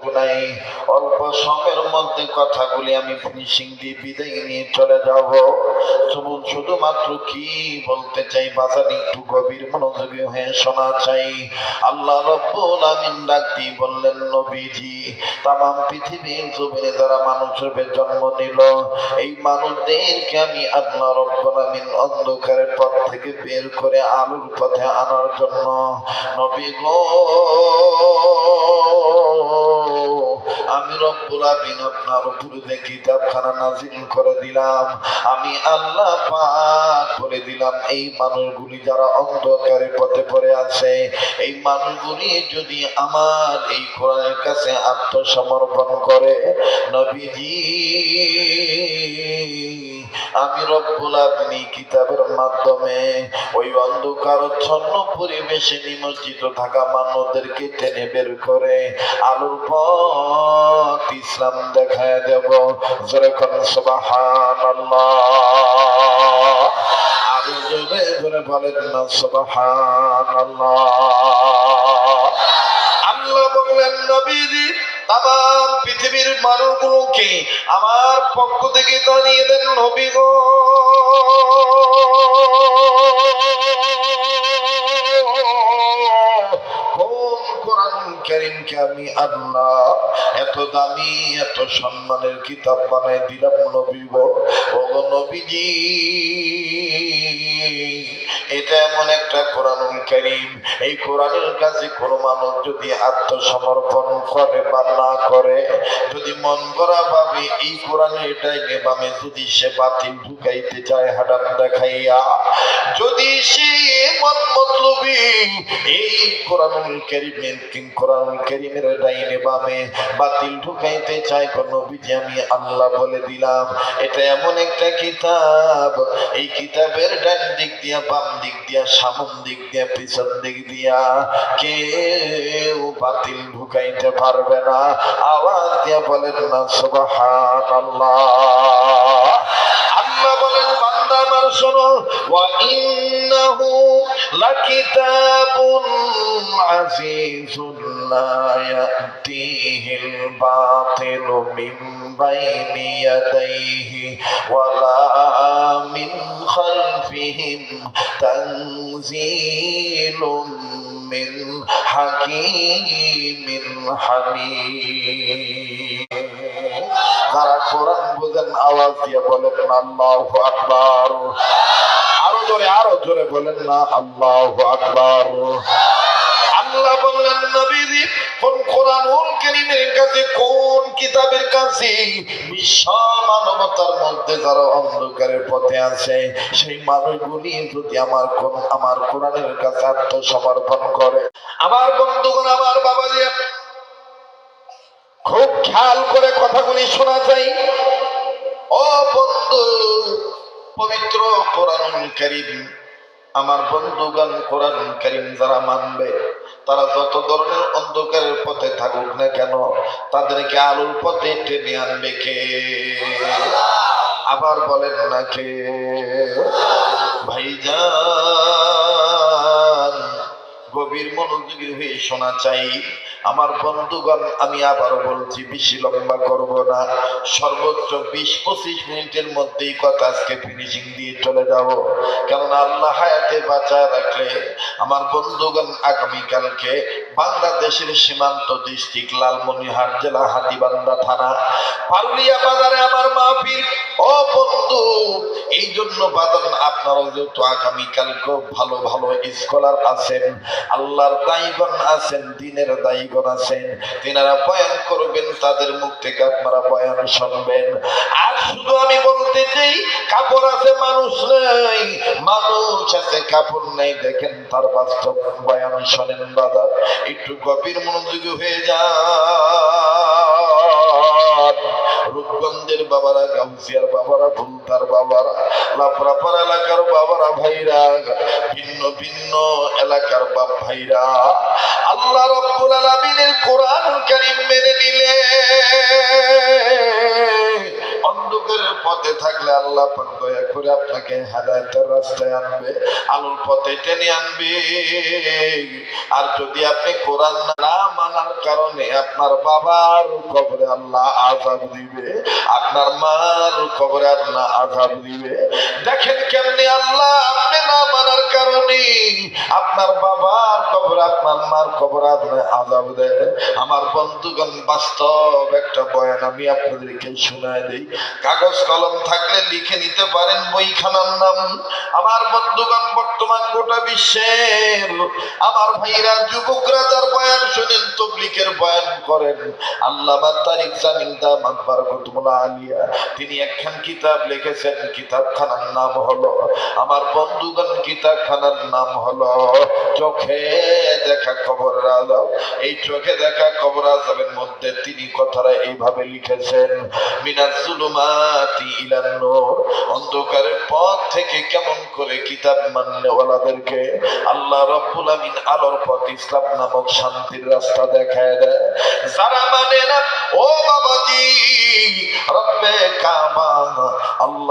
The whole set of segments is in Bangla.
Google নাই। অল্প সময়ের মধ্যে কথাগুলি আমি ফিনিশিং দিয়ে বিদায় নিয়ে চলে যাব। শুধু শুধুমাত্র কি বলতে চাই বাজার একটু গভীর মনোযোগী হয়ে শোনা চাই। আল্লাহ রব্বুল আমিন বললেন, নবীজি, তামাম পৃথিবীর জমিনে যারা মানুষ মানুষের জন্ম নিল, এই মানুষদেরকে আমি আল্লাহ রব্বুল আমিন অন্ধকারের পথ থেকে বের করে আলোর পথে আনার জন্য। নবী গো! আমি রব্বুল আমিন আপনার উপরে কিতাবখানা নাজিল করে দিলাম। আমি আল্লাহ পাক করে দিলাম, এই মানুষগুলি যারা অন্ধকারে পথে পড়ে আছে, এই মানুষগুলি যদি আমার এই কোরআনের কাছে আত্মসমর্পণ করে, নবীজি আমি রব্বুল আমিন কিতাবের মাধ্যমে ওই অন্ধকারচ্ছন্ন পরিবেশে নিমজ্জিত থাকা মানবদেরকে টেনে বের করে আলোর পথ ইসলাম দেখায় দেব। যেরকম সুবাহান আল্লাহ বললেন, নবীজি তাম পৃথিবীর মানুষগুলোকে আমার পক্ষ থেকে জানিয়ে দেন নবী গো। আমি আল্লাহ এত দামি, এত সম্মানের কিতাব বানাই দিলাম নবী গো। নবীজি। এটা এমন একটা কোরআনুল কারীম। এই কোরআনের কাছে কোনো মানুষ যদি আত্মসমর্পণ করে বা না করে, যদি মন করা ভাবে এই কোরআনের এটাই বামে যদি সে বাতিল ঢুকাইতে চায় হাডান দেখাইয়া, যদি সে মন মতলবি এই কোরআনুল কারীমের কিং কোরআনুল কারীমের ডাইনে বামে বাতিল ঢুকাইতে চায় কোন নবীজি আমি আল্লাহ বলে দিলাম। এটা এমন একটা কিতাব। এই কিতাবের ডান দিক দিয়া বাম দিক দিয়া, সামন দিক দিয়া, পিছন দিক দিয়া, কেউ বাতিল ঢুকাইতে পারবে না। আওয়াজ দিয়া বলেন না সুবহান আল্লাহ আল্লাহ বলেন, বান্দা আমার শোনো, ওয়া ইন্নাহু লাকিতাবুন আজিজুন লা ইয়াতিহিল বাতিলু মিন বাইনি ইয়াদাইহি ওয়ালা মিন খালফিহিম তানজিলুম মিন হাকিমিন হামিদ যারা কোরআন বোঝেন, আওয়াজ দিয়ে বলেন, আল্লাহ আকবার। আরও জোরে আরও জোরে বলেন না, আল্লাহ আকবার। আল্লাহ বললেন নবীজি কোন কোরআনুল কারীমের কাছে, কোন কিতাবের কাছে বিশ্ব মানবতার মধ্যে যারা অন্ধকারের পথে আছে, সেই মানুষগুলি যদি আমার কোন, আমার কোরআনের কাছে আত্মসমর্পণ করে। আমার বন্ধুগণ, আমার বাবা দিয়ে খুব খেয়াল করে কথাগুলি শোনা যায়। ও বন্ধু, পবিত্র কোরআনুল কারীম, আমার বন্ধুগণ কোরআন কারীম যারা মানবে তারা যত ধরনের অন্ধকারের পথে থাকুক না কেন, তাদেরকে আলোর পথে টেনে আনবে কে? আবার বলেন না কে? ভাইজান, গভীর মনোযোগী হয়ে শোনা চাই। আমার বন্ধুগণ, আমি আবারও বলছি, বেশি লম্বা করব না। সর্বোচ্চ বিশ, পঁচিশ মিনিটের মধ্যেই কথা আজকে ফিনিশিং দিয়ে চলে যাব। কেননা আল্লাহ হায়াতে বাঁচায় রাখলে আমার বন্ধুগণ আগামীকালকে বাংলাদেশের সীমান্ত ডিস্ট্রিক্ট লালমনিহাট জেলা হাতিবান্দা থানা, পারুলিয়া বাজারে আমার মাহফিল। ও বন্ধু এই জন্য বাদন আপনারাও যেহেতু আগামীকালকেও ভালো ভালো স্কলার আছেন, আল্লাহর দায়ীগণ আছেন, দিনের দায়ীগণ আছেন, তিনারা বয়ান করবেন, তাদের মুখ থেকে আপনারা বয়ান শুনবেন। আর শুধু আমি বলতে চাই, কাপড় আছে, মানুষ নাই। মানুষ আছে, কাপড় নাই, দেখেন তার বাস্তব বয়ান শোনেন দাদা একটু গভীর মনোযোগী হয়ে যান। রূপগঞ্জের বাবারা, গাউসিয়ার বাবারা, ভুলতার বাবারা লাপরাপার এলাকার বাবারা ভাইরা, ভিন্ন ভিন্ন এলাকার বাপ ভাইরা। আল্লাহ রব্বুল আলামিনের কোরআন কারীম মেনে নিলে অন্ধকারের পথে থাকলে আল্লাহ পাক দয়া করে আপনাকে হেদায়েতের রাস্তায় আনবে, আলোর পথে টেনে আনবে। আর যদি আপনি কোরআন না মানার কারণে আপনার বাবার কবরে আল্লাহ আজাব দিবে আপনার মার কবরে আল্লাহ আজাব দিবে। দেখেন কেমনি আল্লাহ আপনি না মানার কারণে আপনার বাবার কবর, আপনার মার কবর আপনি আজাব দেয়। আমার বন্ধুগণ, বাস্তব একটা বয়ান আমি আপনাদেরকে শোনায় দিই। কাগজ, কলম থাকলে লিখে নিতে পারেন বইখানার নাম। আমার বন্ধুগণ, বর্তমান গোটা বিশ্বের আমার ভাইরা, যুবকরা যার বয়ান শোনেন, তবলিকের বয়ান করেন। আল্লামা তারিক জামিন দামাত তিনি একখান কিতাব লিখেছেন, কিতাবখানার নাম হলো, আমার বন্ধুগণ কিতাবখানার নাম হলো, চোখে দেখা খবর আজব এই চোখে দেখা খবর আজবের মধ্যে তিনি কথাটা এইভাবে লিখেছেন, মিনাজ জুলুমাতি ইলান নূর। অন্ধকারের পথ থেকে কেমন করে কিতাব মান্যওয়ালাদেরকে আল্লাহ রব্বুল আমিন আলোর পথ ইসলাম নামক শান্তির রাস্তা দেখায় দেয়। যারা মানে না, ও বাবাজি রব্বে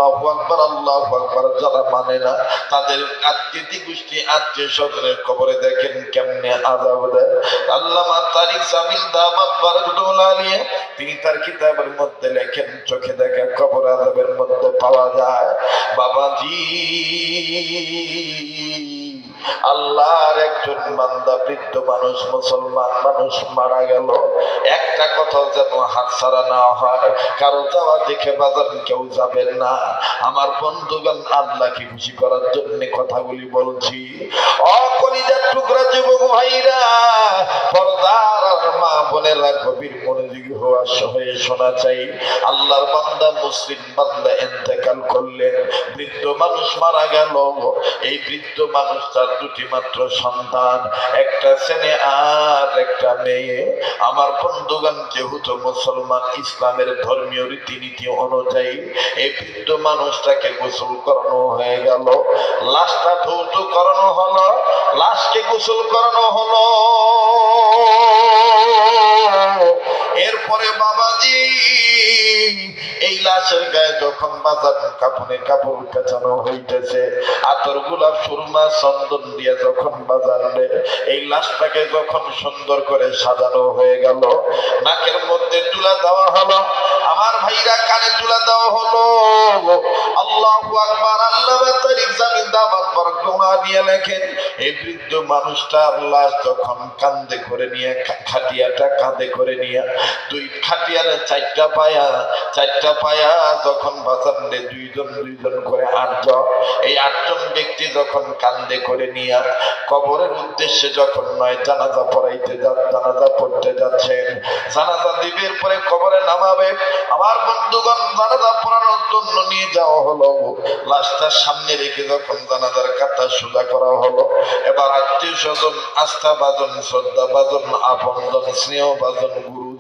আকবার আকবার যারা মানে না, তাদের আত্মীয় গোষ্ঠী আত্মীয় স্বজনের দেখেন কেমনে আজাব দেয়। আল্লামা তারিক আলিয়া তিনি তার কিতাবের মধ্যে লেখেন, চোখে দেখা কবর আজাবের মধ্যে পাওয়া যায়। বাবাজি, আল্লাহর একজন বান্দা বৃদ্ধ মানুষ, মুসলমান মানুষ মারা গেল। একটা কথা যেন হাত ছাড়া না হয়, কারও যাওয়া দেখে বাজার কেউ যাবেন না। আমার বন্ধুগণ, আল্লাহকে খুশি করার জন্য কথাগুলি বলছি। অকলিজার টুকরা যুবক ভাইরা, পর্দার মা বোনেরা গভীর মনোযোগী শোনা চাই। আল্লাহর বান্দা মুসলিম বান্দা এন্তেকাল করলেন। বৃদ্ধ মানুষ মারা গেল। এই বৃদ্ধ মানুষ তার দুটি মাত্র সন্তান, একটা ছেলে আর একটা মেয়ে। আমার বন্ধুগান যেহেতু মুসলমান ইসলামের ধর্মীয় রীতিনীতি অনুযায়ী এই বৃদ্ধ মানুষটাকে গোসল করানো হয়ে গেল। লাশটা ধৌত করানো হলো, লাশকে গোসল করানো হলো। যখন বাজার কাপড়ে কাপড় পেঁচানো হইতেছে, আতর গোলাপ সুরমা চন্দন দিয়ে যখন বাজারে এই লাশটাকে যখন সুন্দর করে সাজানো হয়ে গেল, নাকের মধ্যে তুলা দেওয়া হলো, আমার ভাইরা কানে তুলা দেওয়া হলো। আল্লাহু আকবার, আল্লাহ তারিক জামিন দামাত বরকমা নিয়ে লেখেন এই বৃদ্ধ মানুষটার লাশ যখন কান্দে করে নিয়ে খাটিয়াটা কাঁধে করে নিয়ে, দুই খাটিয়ার চারটা পায়া চারটা পায়া যখন বাজারে দুইজন দুইজন করে আটজন। এই আটজন ব্যক্তি যখন কান্দে করে নিয়ে, কবরের উদ্দেশ্যে যখন নয়, জানাজা পড়াইতে যান, জানাজা পড়তে যাচ্ছেন। জানাজা দিবের পরে কবরে নামাবে। আমার বন্ধুগণ, জানাজা পড়ানোর জন্য নিয়ে যাওয়া হলো। লাশটার সামনে রেখে যখন জানাজার কাতা সোজা করা হলো, এবার আত্মীয় স্বজন আস্থা বাজন শ্রদ্ধা বাজন আপনজন স্নেহ বাজন গুরুজন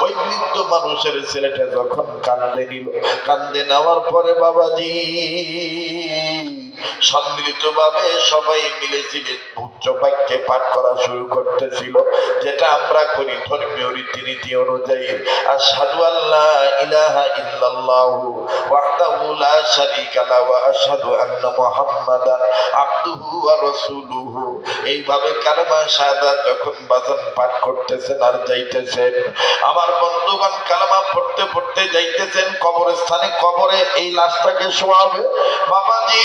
ওই বৃদ্ধ মানুষের ছেলেটা যখন কান্দে নিল কান্দে নেওয়ার পরে বাবাজি সম্মিলিত ভাবে সবাই মিলে জিলে উচ্চ বাক্যে পাঠ করা শুরু করতেছিল, যেটা আমরা করি ধর্মীয় রীতিনীতি অনুযায়ী। আশহাদু আল্লাহ ইলাহা ইল্লাল্লাহু লা শারীকা লাহু ওয়া আশহাদু আন্না মুহাম্মাদান ওয়া রাসূলুহু। এইভাবে কালেমা যখন বাজান পাঠ করতেছেন আর যাইতেছেন, আমার বন্ধুগণ কালেমা পড়তে পড়তে যাইতেছেন, কবরস্থানে কবরে এই লাশটাকে শোয়াবে। বাবাজি!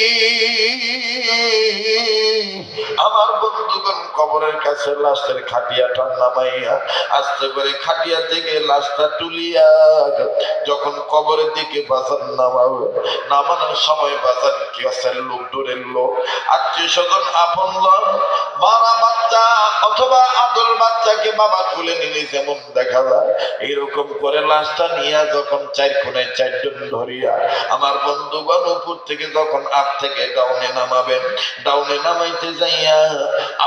কবরের কাছে লাশের খাটিয়াটা নামাইয়া আস্তে করে খাটিয়া থেকে লাশটা তুলিয়া যখন কবরের দিকে বাজার নামাবে, নামানোর সময় বাজার কি আছে? লোক দূরের লোক, আত্মীয় স্বজন, আপন লোক মারা বাচ্চা অথবা আদর বাচ্চাকে বাবা তুলে নিলে যেমন দেখা যায়, এরকম করে লাশটা নিয়ে যখন চার কোণে চারজন ধরিয়া আমার বন্ধুগণ উপর থেকে যখন আপ থেকে ডাউনে নামাবেন, ডাউনে নামাইতে যাইয়া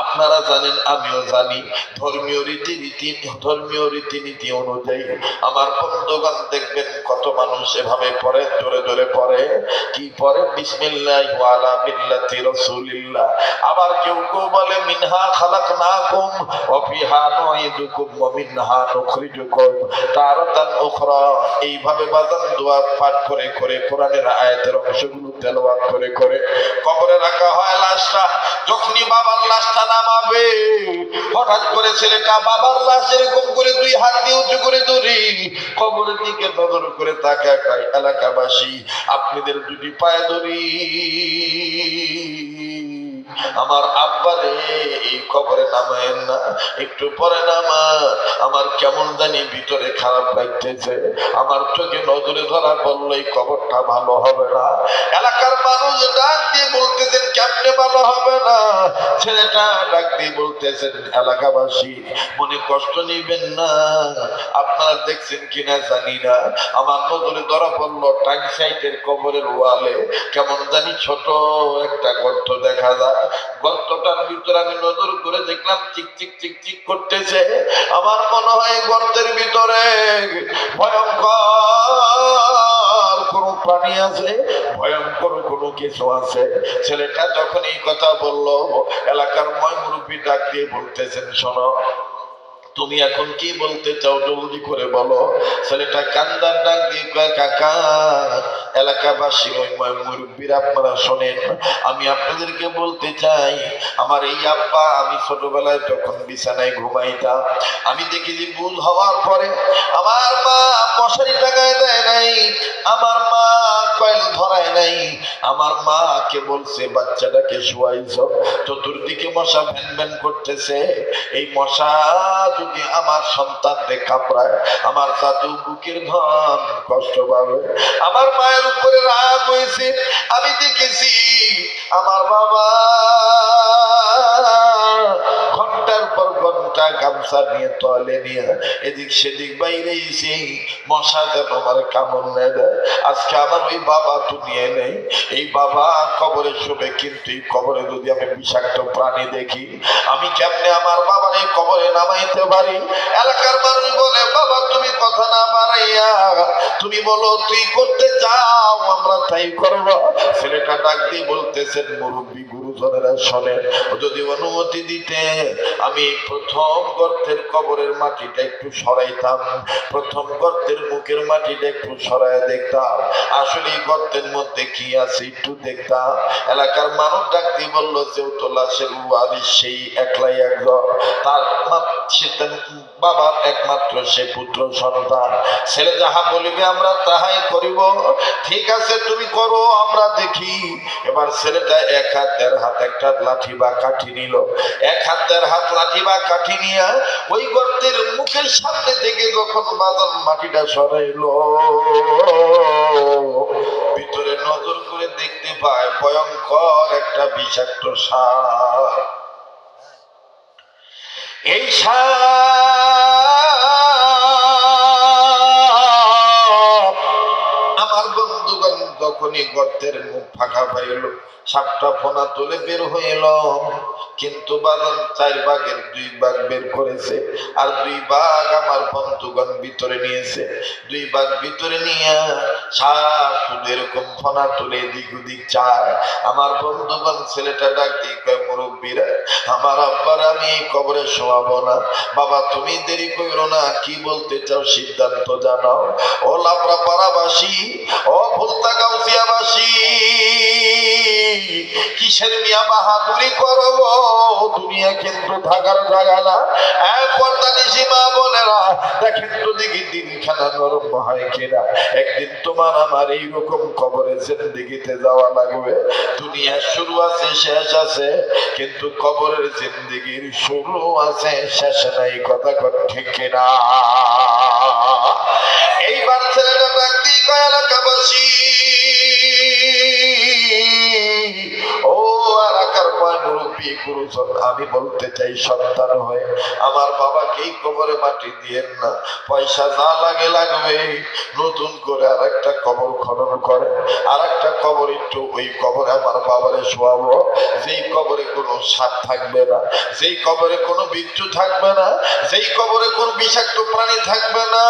আপনারা জানেন, আমিও জানি। ধর্মীয় রীতিনীতি ধর্মীয় রীতিনীতি অনুযায়ী আমার বন্ধুগণ দেখবেন কত মানুষ এভাবে পড়ে জোরে জোরে পড়ে কি পড়ে বিসমিল্লাহ ওয়ালা রাসূলিল্লাহ। আবার কেউ কেউ বলে, মিনহা মিনহা এইভাবে বাজান দোয়া পাঠ করে করে, কোরআনের আয়াতের অংশগুলো তেলাওয়াত করে করে কবরে রাখা হয় লাশটা। যখনই বাবার লাশটা নামাবে হঠাৎ করে ছেলেটা বাবার লাশ এরকম করে দুই হাত দিয়ে উঁচু করে ধরি। কবরের দিকে নজর করে তাকে এলাকাবাসী। আপনাদের দুটি পায়ে ধরি। আমার আব্বারে এই কবরে নামায়েন না, একটু পরে নামা। আমার কেমন জানি ভিতরে খারাপ লাগতেছে। আমার চোখে নজরে ধরা পড়ল, এই কবরটা ভালো হবে না। এলাকার মানুষ ডাক দিয়ে বলতেছেন, কেমনে ভালো হবে না? ছেলেটা ডাক দিয়ে বলতেছেন, এলাকাবাসী, মনে কষ্ট নিবেন না। আপনারা দেখছেন কিনা জানি না। আমার নজরে ধরা পড়ল টাইম সাইটের কবরের ওয়ালে। কেমন জানি ছোট একটা গর্ত দেখা যায়। গর্তটার আমি নজর করে দেখলাম চিক চিক চিক চিক করতেছে। আমার মনে হয় গর্তের ভিতরে ভয়ঙ্কর কোন প্রাণী আছে, ভয়ঙ্কর কিছু আছে। ছেলেটা যখন এই কথা বলল, এলাকার ময় মুরব্বী ডাক দিয়ে বলতেছেন, শোনো, তুমি এখন কি বলতে চাও জলদি করে বলো। ছেলেটা কান্দার ডাক দিয়ে কাকা এলাকাবাসী মুরব্বীর আপনারা শোনেন, আমি আপনাদেরকে বলতে চাই, আমার এই আব্বা, আমি ছোটবেলায় যখন বিছানায় ঘুমাইতাম, আমি দেখেছি ভুল হওয়ার পরে, আমার মা মশারি টাকায় দেয় নাই, আমার মা কয়েল ধরায় নাই, আমার মাকে বলছে, বাচ্চাটাকে শুয়াইছ, চতুর্দিকে মশা ভ্যান ভ্যান করতেছে, এই মশা যদি আমার সন্তানকে কামড়ায়, আমার দাদু বুকের ধন কষ্ট পাবে। আমার মায়ের উপরে রাগ হয়েছে আমি দেখেছি আমার বাবা পর ঘণ্টা গামছা নিয়ে, তলে নিয়ে, এদিক সেদিক বাইরে মশা যেন আমার কামড় নেয় দেয়। আজকে আমার ওই বাবা দুনিয়ায় নেই। এই বাবা কবরে শোবে, কিন্তু এই কবরে যদি আমি বিষাক্ত প্রাণী দেখি, আমি কেমনে আমার বাবার এই কবরে নামাইতে পারি? এলাকার মানুষ বলে, বাবা, তুমি কথা না বাড়াইয়া, তুমি বলো, তুই করতে যাও, আমরা তাই করব। ছেলেটা ডাক দিয়ে বলতেছেন, মুরব্বী গুরুজনেরা শোনেন যদি অনুমতি দিতে, আমি প্রথম গর্তের কবরের মাটিটা একটু সরাইতাম। প্রথম গর্তের মুখের মাটিটা একটু সরাই দেখতাম। আসলে গর্তের মধ্যে কি আছে একটু দেখতাম। এলাকার মানুষ ডাক দিয়ে বলল যে তো লাশের ওয়ারিস সেই একলাই একজন তার বাবার একমাত্র সে পুত্র সন্তান। ছেলে যাহা বলিবে আমরা তাহাই করিব। ঠিক আছে, তুমি করো, আমরা দেখি। এবার ছেলেটা এক হাত, দেড় হাত একটা লাঠি বা কাঠি নিল। এক হাত দেড় হাত লাঠি বা কাঠি নিয়ে ওই গর্তের মুখের সামনে থেকে যখন বাজার মাটিটা সরাইলো, ভিতরে নজর করে দেখতে পায় ভয়ঙ্কর একটা বিষাক্ত সাপ। এই সাপ আমার বন্ধুগণ যখনই গর্তের মুখ ফাঁকা পাইল সাপটা ফোনা তুলে বের হইল। কিন্তু বাগান চার বাঘের দুই বাঘ বের করেছে আর দুই বাঘ আমার বন্ধুগণ ভিতরে নিয়েছে। দুই বাঘ ভিতরে নিয়ে সাপ এরকম ফোনা তুলে এদিক ওদিক আমার বন্ধুগণ ছেলেটা ডাক দিয়ে মুরব্বীরা, আমার আব্বার আমি কবরে শোয়াবো না। বাবা, তুমি দেরি করো না, কি বলতে চাও সিদ্ধান্ত জানাও। ও লাবড়া পাড়াবাসী, ও ভুলতা গাউসিয়াবাসী কিসের মিয়া বাহাদুরি করব? দুনিয়া কিন্তু থাকার জায়গা না। মা বোনেরা, দেখেন তো দেখি দিনখানা নরম হয় একদিন তোমার আমার এইরকম কবরে জিন্দিগিতে যাওয়া লাগবে। দুনিয়ার শুরু আছে, শেষ আছে, কিন্তু কবরের জিন্দিগির শুরু আছে, শেষ নাই, কথা ঠিক এইবার ছেলেটা ময় মুরব্বী গুরুজন, আমি বলতে চাই সন্তান হয়ে, আমার বাবাকেই কবরে মাটি দিয়েন না। পয়সা যা লাগে লাগবে, নতুন করে আর একটা কবর খনন করে আর একটা কবর একটু ওই কবরে আমার বাবারে শোয়াবো। যেই কবরে কোনো সাপ থাকবে না, যেই কবরে কোনো বিচ্ছু থাকবে না, যেই কবরে কোনো বিষাক্ত প্রাণী থাকবে না,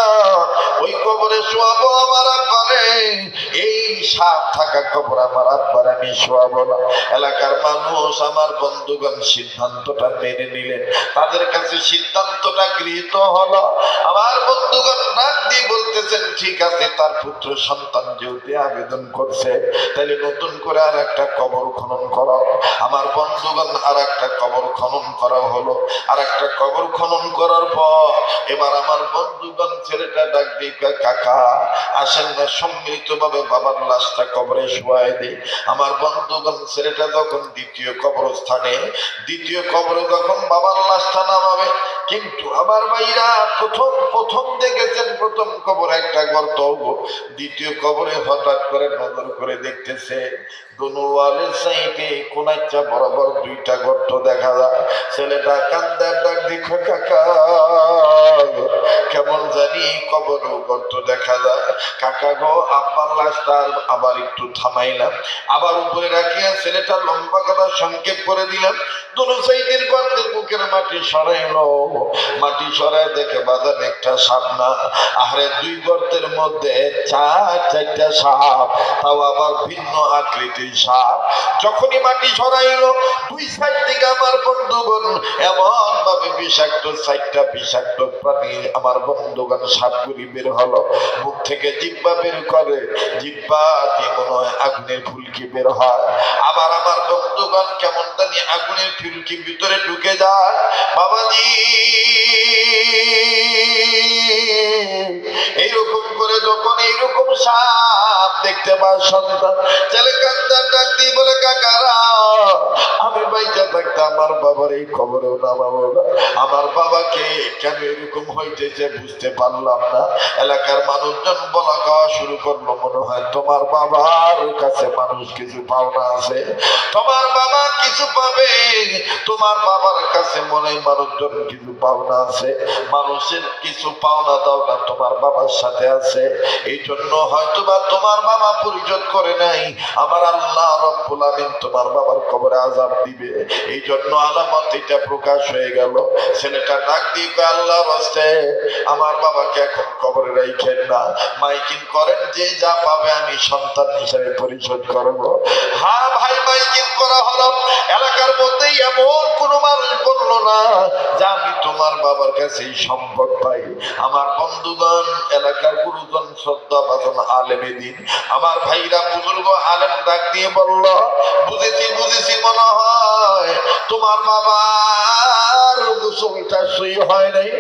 ওই কবরে শোয়াবো আমার আব্বারে। এই সাপ থাকা কবর আমার আব্বার আমি শোয়াবো না। এলাকার মানুষ আমার বন্ধুগণ সিদ্ধান্তটা মেনে নিলেন। তাদের কাছে সিদ্ধান্তটা গৃহীত হলো। আমার বন্ধুগণ রাগ দিয়ে বলতেছেন, ঠিক আছে, তার পুত্র সন্তান যেহেতু আবেদন করছে, তাহলে নতুন করে আর একটা কবর খনন করা। আমার বন্ধুগণ, আর একটা কবর খনন করা হলো। আর একটা কবর খনন করার পর এবার আমার বন্ধুগণ ছেলেটা ডাক দিয়ে কাকা, আসেন না সম্মিলিত ভাবে বাবার লাশটা কবরে শোয়াই দিই আমার বন্ধুগণ ছেলেটা যখন দ্বিতীয় কবরস্থানে, দ্বিতীয় কবরে তখন বাবার লাশটা নামাবে, কিন্তু আমার ভাইরা প্রথম প্রথম দেখেছেন, প্রথম কবর একটা গর্ত দ্বিতীয় কবরে হঠাৎ করে নজর করে দেখতেছে দোনোয়ালের বরাবর দুইটা গর্ত দেখা যায়। ছেলেটা কান্দার ডাক দেখো কাকা, কেমন জানি কবর গর্ত দেখা যায়। কাকা গো, আব্বার লাশটা আবার একটু থামাইলাম। আবার উপরে রাখিয়া ছেলেটা লম্বা কথা সংক্ষেপ করে দিলাম। দোনো সাইডের গর্তের মুখের মাটি সরাইলো। মাটি সরাই দেখে বাজার একটা সাপ না। আহারে, দুই গর্তের মধ্যে চার চারটা সাপ, তাও আবার ভিন্ন সাপ। যখনই মাটি সরাইলো দুই সাইড থেকে আমার বন্ধুগণ এমন ভাবে বিষাক্ত সাইডটা বিষাক্ত প্রাণী আমার বন্ধুগণ সাপগুলি বের হলো। মুখ থেকে জিব্বা বের করে জিব্বা দিয়ে মনে হয় আগুনের ফুলকি বের হয়। আবার আমার বন্ধুগণ কেমন জানি আগুনের ফুলকি ভিতরে ঢুকে যায়। বাবাজি! এইরকম করে যখন এইরকম সাপ দেখতে পায় সন্তান ছেলে কান্দার ডাক দিয়ে বলে, কাকারা, আমি বাইচা থাকতে আমার বাবার এই খবরেও না আমার বাবাকে কেন এরকম হইতেছে বুঝতে পারলাম না? এলাকার মানুষজন বলা খাওয়া শুরু করল, মনে হয় তোমার বাবার কাছে মানুষ কিছু পাওনা আছে। তোমার বাবা কিছু পাবে, তোমার বাবার কাছে মনে মানুষজন কিছু পাওনা আছে। মানুষের কিছু পাওনা দাও না তোমার বাবার সাথে আছে। এই জন্য হয়তো বা তোমার বাবা পরিশোধ করে নাই। আমার আল্লাহ রব্বুল তোমার বাবার কবরে আজাব দিবে। এই জন্য আলামত এটা প্রকাশ হয়ে গেল। ছেলেটা ডাক দিয়ে আল্লাহ বাস্তে আমার বাবাকে এখন কবরে রাইখেন না। মাইকিং করেন, যে যা পাবে আমি সন্তান হিসাবে পরিশোধ করব। হ্যাঁ ভাই, মাইকিং করা হলো। এলাকার মধ্যেই এমন কোনো মানুষ বলল না, যে আমি তোমার বাবার কাছেই সম্পদ পাই। আমার বন্ধুগণ, এলাকার গুরুজন শ্রদ্ধা বাজন আলেমে দিন। আমার ভাইরা, বুজুর্গ, আলেম ডাক দিয়ে বলল, বুঝেছি বুঝেছি মনে হয়, তোমার বাবার গোসলটা সই হয় নাই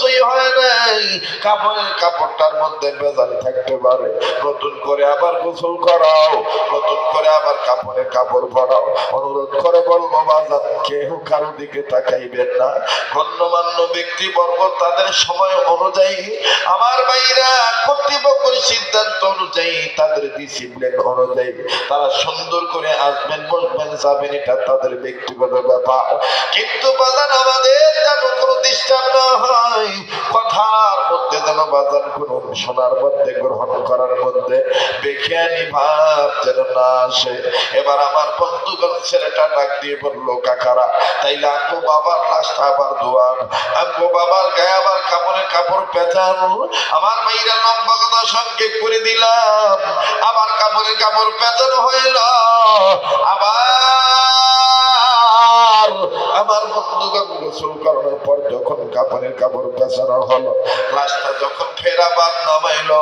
সই হয় নাই, কাপড়ের কাপড়টার মধ্যে বেজাল থাকতে পারে। নতুন করে আবার গোসল করাও, নতুন করে আবার কাপড়ে কাপড় পরাও। অনুরোধ করে বলব, বাজান কেউ কারও দিকে তাকাইবেন না। গণ্যমান্য তাদের সময় অনুযায়ী, আমার ভাইরা কর্তৃপক্ষের সিদ্ধান্ত অনুযায়ী, তাদের ডিসিপ্লিন অনুযায়ী, তারা সুন্দর করে আসবেন, বসবেন, যাবেন, এটা তাদের ব্যক্তিগত ব্যাপার। কিন্তু বাজার আমাদের যেন কোনো ডিস্টার্ব না হয়। কথার মধ্যে যেন বাজান কোনো শোনার মধ্যে, গ্রহণ করার মধ্যে বেখিয়ানি ভাব যেন না আসে। এবার আমার বন্ধুগণ ছেলেটা ডাক দিয়ে বলল, কাকারা, তাইলে আঙ্গো বাবার লাশটা আবার ধোয়ান। আঙ্গো বাবার গায়ে আবার কাপড়ে কাপড় পেঁচানো। আমার মেয়েরা লম্বা কথা সংক্ষেপ করে দিলাম। আবার কাপড়ে কাপড় পেঁচানো হইল। আবার আমার বন্ধুগণ গোসল করানোর পর যখন কাপড়ের কাপড় পেছানো হলো, লাশটা যখন ফেরাবার নামাইলো,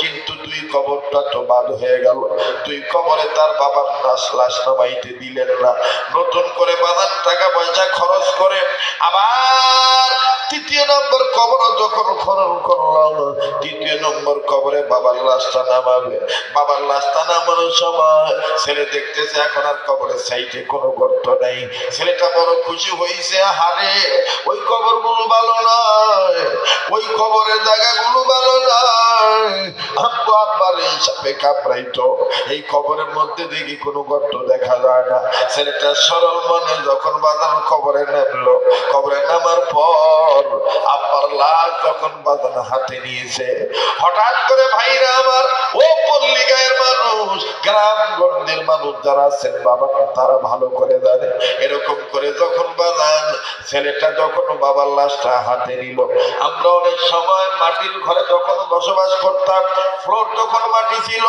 কিন্তু দুই কবরটা তো বাদ হয়ে গেল। দুই কবরে তার বাবার লাশ লাশ নামাইতে দিলেন না। নতুন করে বাদান টাকা পয়সা খরচ করে আবার তৃতীয় নম্বর কবর যখন খনন করলাম, তৃতীয় নম্বর কবরে বাবার লাশটা নামাবে। বাবার লাশটা নামানোর সময় ছেলে দেখতেছে এখন আর কবরের সাইডে কোনো গর্ত নাই। ছেলেটা বড় খুশি হয়েছে হারে, ওই কবরগুলো ভালো নয়। ওই কবরের জায়গাগুলো হিসাবে কাপড়াইতো এই কবরের মধ্যে দেখি কোনো গর্ত দেখা যায় না। ছেলেটা সরল মনে যখন বাজানো কবরে নামলো কবরে নামার পর আব্বার লাশ যখন বাজানো হাতে নিয়েছে, হঠাৎ করে ভাইরা আমার ও পল্লী মানুষ গ্রাম গঞ্জের মানুষ যারা আছেন, বাবা তারা ভালো করে জানে। এরকম করে যখন বাজান ছেলেটা যখন বাবার লাশটা হাতে নিল, আমরা অনেক সময় মাটির ঘরে যখন বসবাস করতাম, ফ্লোর যখন মাটি ছিল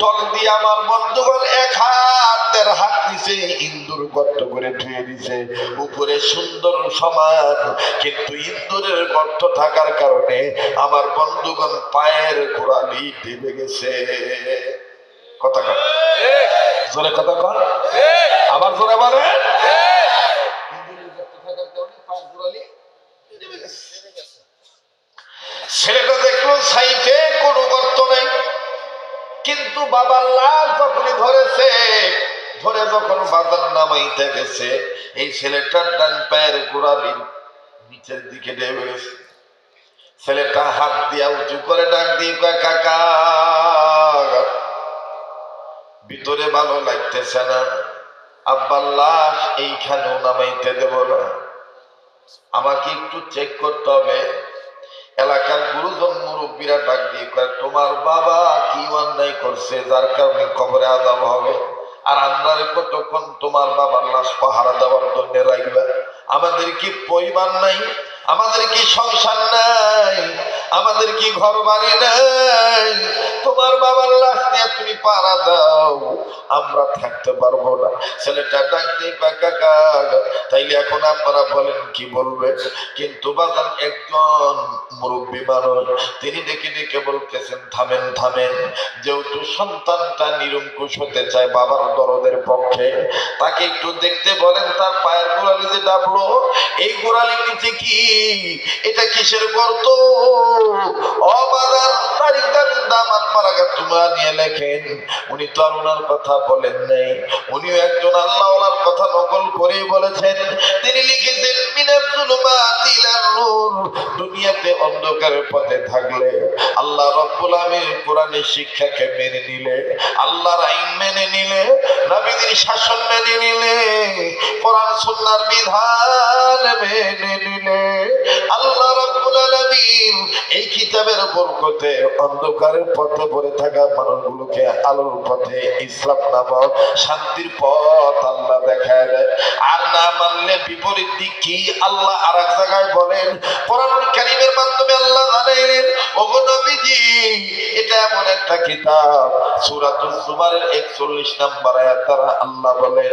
তল দিয়ে আমার বন্ধুগণ এক হাত দেড় হাত নিচে ইন্দুর গর্ত করে ধুয়ে দিছে। উপরে সুন্দর সমান, কিন্তু ইন্দুরের গর্ত থাকার কারণে আমার বন্ধুগণ পায়ের গোড়ালি ডেবে গেছে। কথা কয় জোরে কথা কন। আবার জোরে বলে ছেলেটা দেখল সাইটে কোনো গর্ত নেই। কিন্তু বাবার লাশ যখনই ধরেছে, ধরে যখন বাজার নামাইতে গেছে, এই ছেলেটার ডান পায়ের গোড়ালি নিচের দিকে নেমে ছেলেটা হাত দিয়া উঁচু করে ডাক দিয়ে কয়, কাকা, ভিতরে ভালো লাগতেছে না। আব্বার লাশ এইখানেও নামাইতে দেব না। আমাকে একটু চেক করতে হবে। এলাকার গুরুজন মুরব্বীরা ডাক দিয়ে কয়, তোমার বাবা কি অন্যায় করছে? যার কারণে কবরে আজাব হবে। আর আমরা কতক্ষণ তোমার বাবার লাশ পাহারা দেওয়ার জন্য রাখবে আমাদের কি পরিবার নাই? আমাদের কি সংসার নাই? আমাদের কি ঘর বাড়ি নাই? তোমার বাবার লাশ নিয়ে তুমি পাহারা দাও। আমরা থাকতে পারব না। ছেলেটা ডাক দিয়ে কয়, কাকা তাইলে এখন আপনারা বলেন কি বলবে? কিন্তু বাজান একজন মুরব্বী মানুষ তিনি ডেকে ডেকে বলতেছেন থামেন থামেন। যেহেতু সন্তানটা নিরঙ্কুশ হতে চায় বাবার দরদের পক্ষে তাকে একটু দেখতে বলেন, তার পায়ের গোড়ালি যে ডাবলো, এই গোড়ালি নিচে কি? এটা কিসের গর্ত? অবাদার তারিখ দামাত পারাগা তোমরা নিয়ে লেখেন। উনি তো আর ওনার কথা বলেন নাই। উনিও একজন আল্লাহওয়ালার কথা নকল করে বলেছেন। তিনি লিখেছেন দুনিয়াতে অন্ধকারের পথে থাকলে আল্লাহ রব্বুল আমিন কোরআনের শিক্ষাকে মেনে নিলে, আল্লাহর আইন মেনে নিলে নবীদের শাসন মেনে নিলে, কোরআন সুন্নাহর বিধান মেনে নিলে। আল্লাহ রব্বুল আলামিন এই কিতাবের বরকতে অন্ধকারের পথে পড়ে থাকা মানুষগুলোকে আলোর পথে, ইসলাম নামক শান্তির পথ আল্লাহ দেখায় আর না মানলে বিপরীত দিক কি আল্লাহ আর এক জায়গায় বলেন, কোরআন কারিমের মাধ্যমে আল্লাহ জানেন ওগো নবীজি, এটা এমন একটা কিতাব সূরাতুল জুমারের 41 নম্বর আয়াত দ্বারা আল্লাহ বলেন